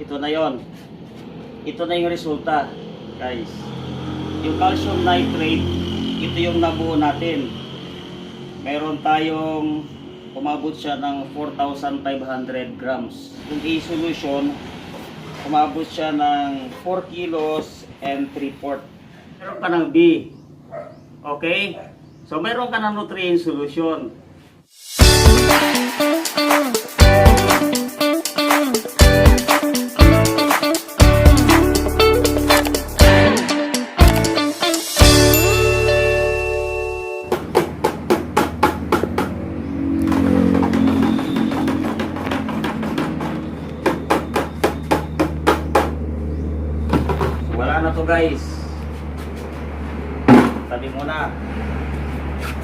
ito na yon. Ito na yung resulta, guys. Yung calcium nitrate, ito yung nabuo natin. Meron tayong umabot siya ng 4,500 grams. Yung A solution, umabot siya ng 4 kilos and 3 quart. Meron ka ng B. Okay? So, meron ka ng nutrient solution.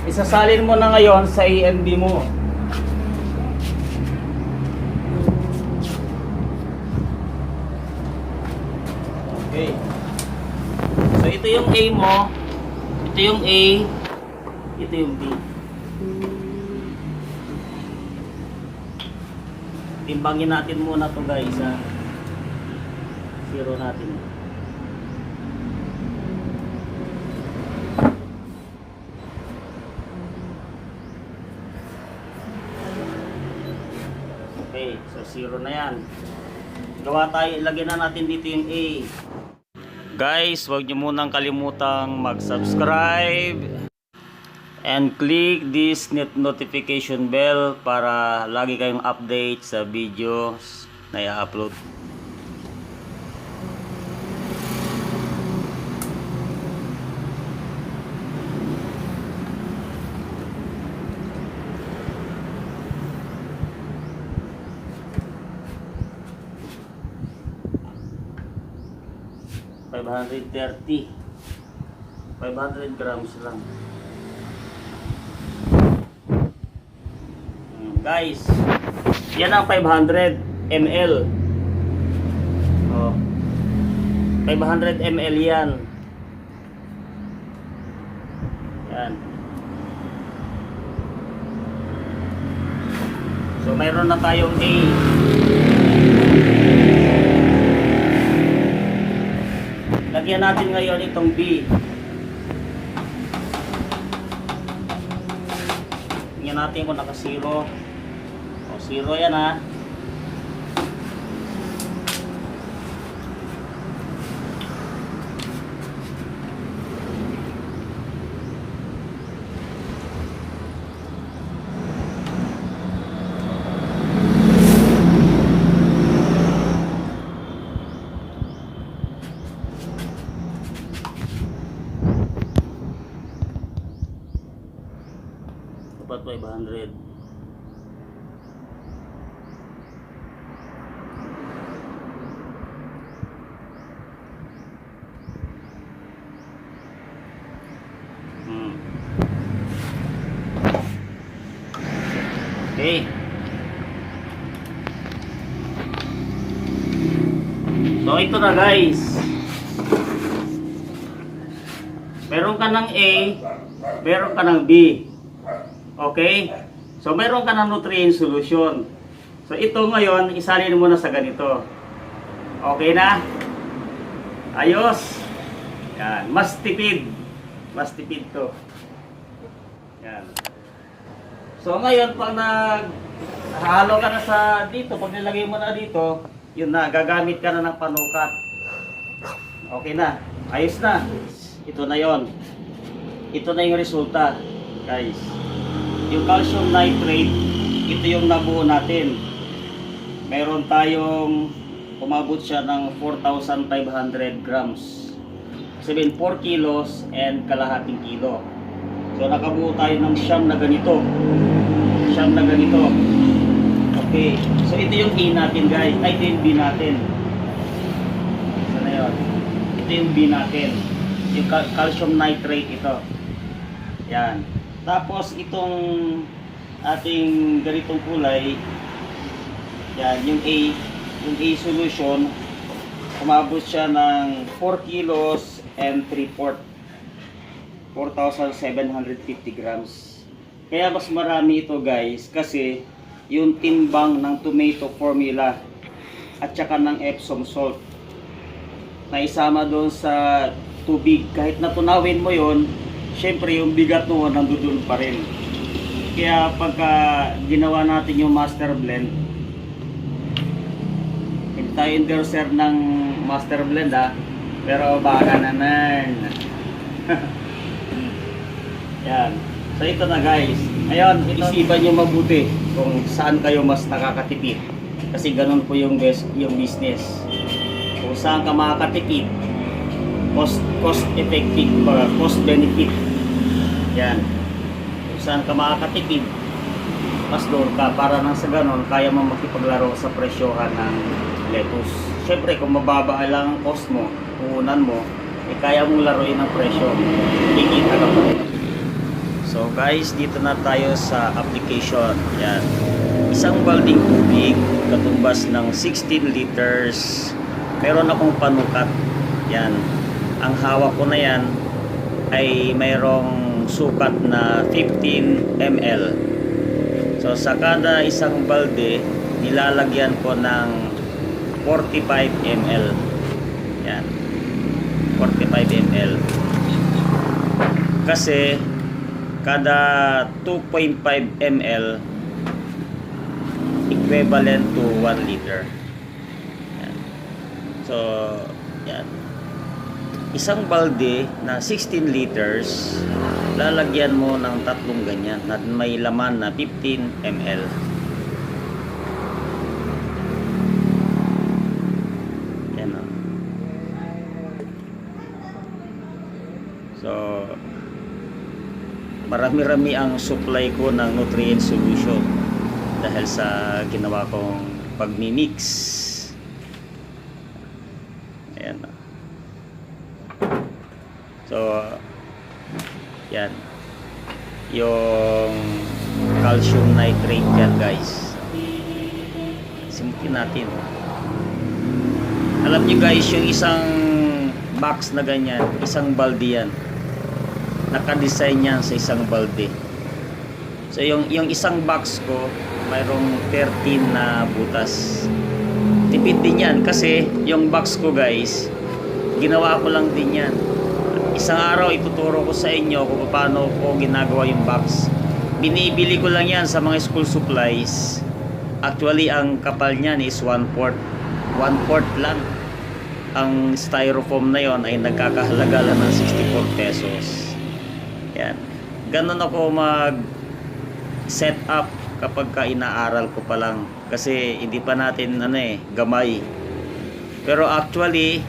Isasalin mo na ngayon sa AMB mo. Okay. So ito yung A mo. Ito yung A. Ito yung B. Timbangin natin muna to guys ha. Zero natin. Zero na yan. Gawa tayo, ilagay na natin dito yung A. Guys, huwag niyo munang kalimutang mag-subscribe and click this net notification bell para lagi kayong update sa videos na i-upload. Five hundred thirty. 500 grams lang. Mm, Guys, yan ang 500 ml. Oh. 500 ml yan. Yan. So mayroon na tayong A. Lagyan natin ngayon itong B. Tingnan natin kung naka-zero. O, zero yan ha. Dapat 500. Hmm. Okay. So ito na guys. Meron ka ng A, meron ka ng B. Okay? So, meron ka ng nutrient solution. So, ito ngayon, isalin mo na sa ganito. Okay na? Ayos. Yan. Mas tipid. Mas tipid to. Yan. So, ngayon, pag nag halo ka na sa dito, pag nilagay mo na dito, yun na, gagamit ka na ng panukat. Okay na. Ayos na. Ito na yon. Ito na yung resulta, guys yung calcium nitrate, ito yung nabuo natin. Meron tayong umabot siya ng 4,500 grams. Sabihin 4 kilos and kalahating kilo. So nakabuo tayo ng siyam na ganito. Siyam na ganito. Okay. So ito yung A natin guys. Ay ito yung B natin. Isa na yun. Ito yung B natin. Yung cal- calcium nitrate ito. Yan. Tapos itong ating ganitong kulay, yan, yung A, yung A solution, umabot siya ng 4 kilos and 3 quart. 4,750 grams. Kaya mas marami ito guys kasi yung timbang ng tomato formula. at saka ng Epsom salt na isama doon sa tubig. Kahit natunawin mo yon, syempre yung bigat mo nandoon pa rin. Kaya pagka ginawa natin yung master blend, hindi tayo endorser ng master blend ha, pero baka naman. Yan. So ito na guys. Ngayon, isipan nyo mabuti kung saan kayo mas nakakatipid. Kasi ganun po yung, yung business. Kung saan ka makakatipid, cost, cost effective, uh, cost benefit. Yan. Saan ka makakatipid, mas doon ka para nang sa ganun, kaya mo makipaglaro sa presyohan ng lettuce. Siyempre, kung mababa lang ang cost mo, puhunan mo, eh kaya mong laruin ang presyo. Kikita ka pa rin. So guys, dito na tayo sa application. Yan. Isang balding tubig, katumbas ng 16 liters. Meron akong panukat. Yan. Ang hawak ko na yan ay mayroong sukat na 15 ml. So sa kada isang balde, nilalagyan ko ng 45 ml. Yan. 45 ml. Kasi kada 2.5 ml equivalent to 1 liter. Yan. So, yan. Isang balde na 16 liters, lalagyan mo ng tatlong ganyan na may laman na 15 ml. Yan o. So, marami-rami ang supply ko ng nutrient solution dahil sa ginawa kong pagmimix ayan na. So yan yung calcium nitrate yan guys simutin natin alam nyo guys yung isang box na ganyan isang balde yan nakadesign yan sa isang balde. So yung yung isang box ko mayroong 13 na butas. Tipid din yan kasi yung box ko guys, ginawa ko lang din yan. Isang araw ituturo ko sa inyo kung paano ko ginagawa yung box. Binibili ko lang yan sa mga school supplies. Actually ang kapal niyan is 1 fourth. 1 fourth lang. Ang styrofoam na yon ay nagkakahalaga lang ng 64 pesos. Yan. Ganon ako mag set up kapag ka inaaral ko pa lang kasi hindi pa natin ano eh gamay. Pero actually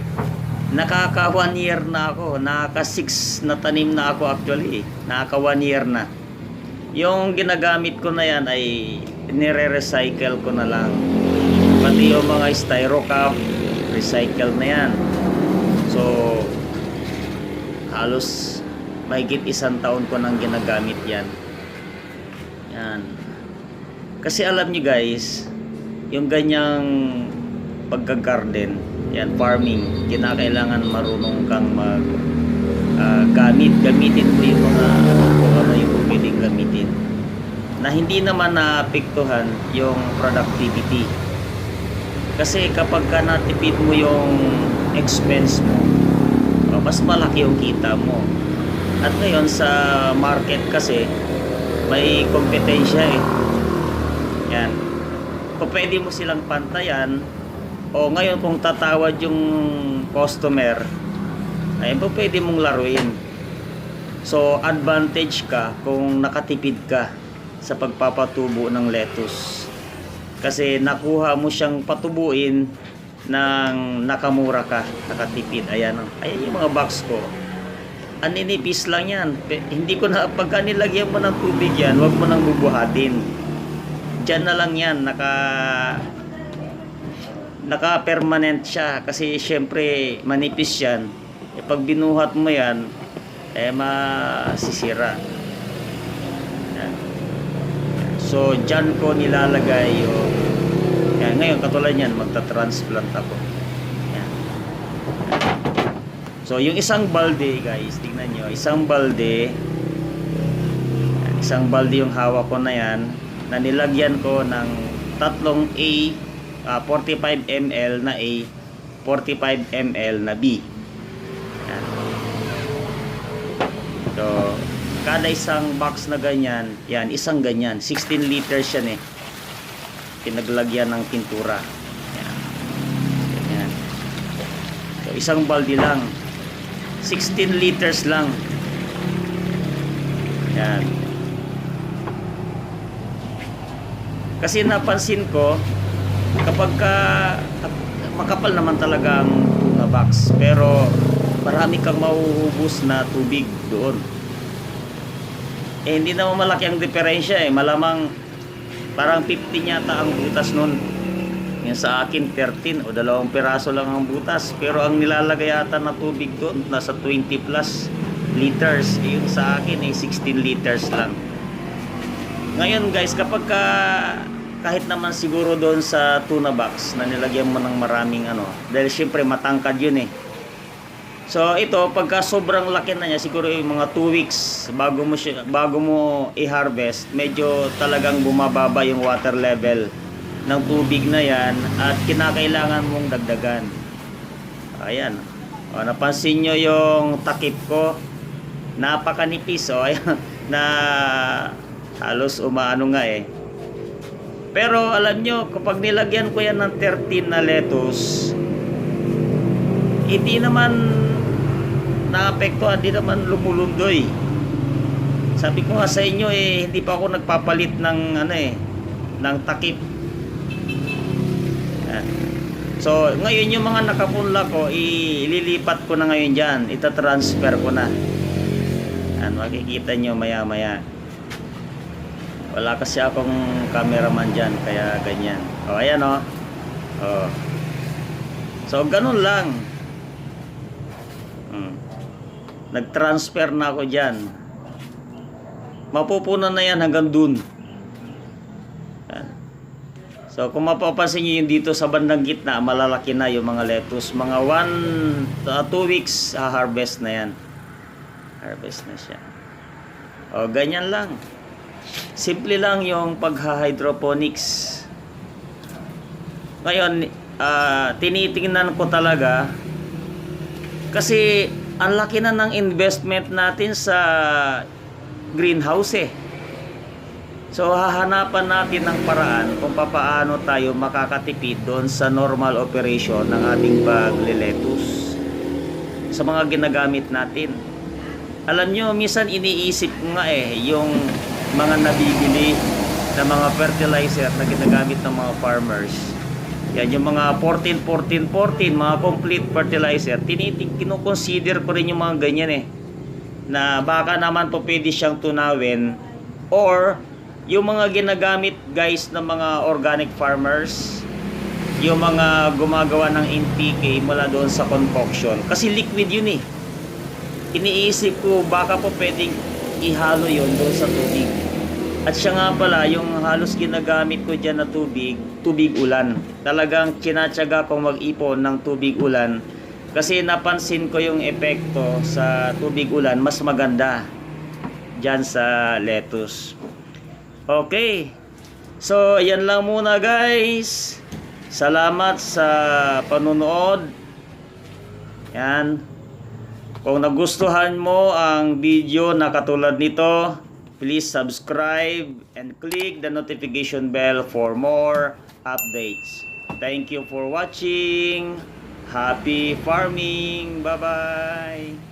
nakaka 1 year na ako, nakaka 6 na tanim na ako actually. Nakaka 1 year na. Yung ginagamit ko na yan ay nire-recycle ko na lang. Pati yung mga styro cup, recycle na yan. So, halos mahigit isang taon ko nang ginagamit yan. Yan. Kasi alam niyo guys, yung ganyang pagka-garden, yan, farming, kinakailangan marunong kang mag ah, gamit, gamitin mo yung mga kung ano yung pwedeng gamitin na hindi naman naapektuhan yung productivity. Kasi kapag ka natipid mo yung expense mo, oh, mas malaki yung kita mo. At ngayon sa market kasi may kompetensya eh. Yan. Kung pwede mo silang pantayan o ngayon kung tatawad yung customer ay po pwede mong laruin. So advantage ka kung nakatipid ka sa pagpapatubo ng lettuce. Kasi nakuha mo siyang patubuin ng nakamura ka, nakatipid. Ayan, ayan yung mga box ko aninipis lang yan. Hindi ko na, pagka nilagyan mo ng tubig yan, huwag mo nang bubuhatin. Diyan na lang yan, naka, naka permanent siya. Kasi syempre, manipis yan. E pag binuhat mo yan, eh masisira. Yan. So, dyan ko nilalagay yung, yan, ngayon katulad yan, magta-transplant ako. Yan. So, yung isang balde, guys, tingnan nyo, isang balde, isang balde yung hawak ko na yan, na nilagyan ko ng tatlong A ah, 45 ml na A, 45 ml na B. Yan. So, kada isang box na ganyan, yan, isang ganyan. 16 liters yan eh. Pinaglagyan ng pintura. Yan. Ganyan. So, isang balde lang. 16 liters lang. Yan. Kasi napansin ko, kapag ka, makapal naman talaga ang tuna box, pero marami kang mauubos na tubig doon. Eh, hindi naman malaki ang diferensya eh. Malamang parang 15 yata ang butas nun. Yan sa akin 13 o dalawang piraso lang ang butas. Pero ang nilalagay yata na tubig doon, nasa 20 plus liters. Eh, yung sa akin ay 16 liters lang. Ngayon guys, kapag ka, kahit naman siguro doon sa tuna box na nilagyan mo ng maraming ano, dahil syempre matangkad yun eh. So ito, pagka sobrang laki na niya, siguro yung mga 2 weeks bago mo bago mo i-harvest, medyo talagang bumababa yung water level ng tubig na yan at kinakailangan mong dagdagan. Ayan. O, napansin nyo yung takip ko. Napakanipis. O, ayan. Na halos umaano nga eh. Pero alam nyo, kapag nilagyan ko yan ng 13 na lettuce, hindi naman naapektuhan, hindi naman lumulundoy. Sabi ko nga sa inyo eh, hindi pa ako nagpapalit ng ano eh, ng takip. Yan. So, ngayon yung mga nakapunla ko, ililipat ko na ngayon dyan. Ita-transfer ko na. Yan, makikita nyo maya-maya. Wala kasi akong cameraman dyan, kaya ganyan. O, ayan o. O. So, ganun lang. Hmm. Nag-transfer na ako dyan. Mapupunan na yan hanggang dun. So, kung mapapansin nyo yung dito sa bandang gitna, malalaki na yung mga lettuce. Mga 1 2 weeks, ah, harvest na yan. Harvest na siya. O, ganyan lang. Simple lang yung pagha-hydroponics. Ngayon, ah, tinitingnan ko talaga kasi ang laki na ng investment natin sa greenhouse eh. So hahanapan natin ng paraan kung papaano tayo makakatipid doon sa normal operation ng ating pagliletus sa mga ginagamit natin. Alam nyo, minsan iniisip nga eh, yung mga nabibili na mga fertilizer na ginagamit ng mga farmers. Yan, yung mga 14, 14, 14, mga complete fertilizer, tinitig, kinukonsider ko rin yung mga ganyan eh. Na baka naman po pwede siyang tunawin or yung mga ginagamit guys ng mga organic farmers, yung mga gumagawa ng NPK mula doon sa concoction. Kasi liquid yun eh. Iniisip ko baka po pwedeng ihalo yun doon sa tubig. At siya nga pala, yung halos ginagamit ko dyan na tubig, tubig ulan. Talagang kinatsaga kong mag-ipon ng tubig ulan kasi napansin ko yung epekto sa tubig ulan mas maganda dyan sa lettuce. Okay. So, yan lang muna guys. Salamat sa panunood. Yan. Kung nagustuhan mo ang video na katulad nito, please subscribe and click the notification bell for more updates. Thank you for watching. Happy farming. Bye-bye.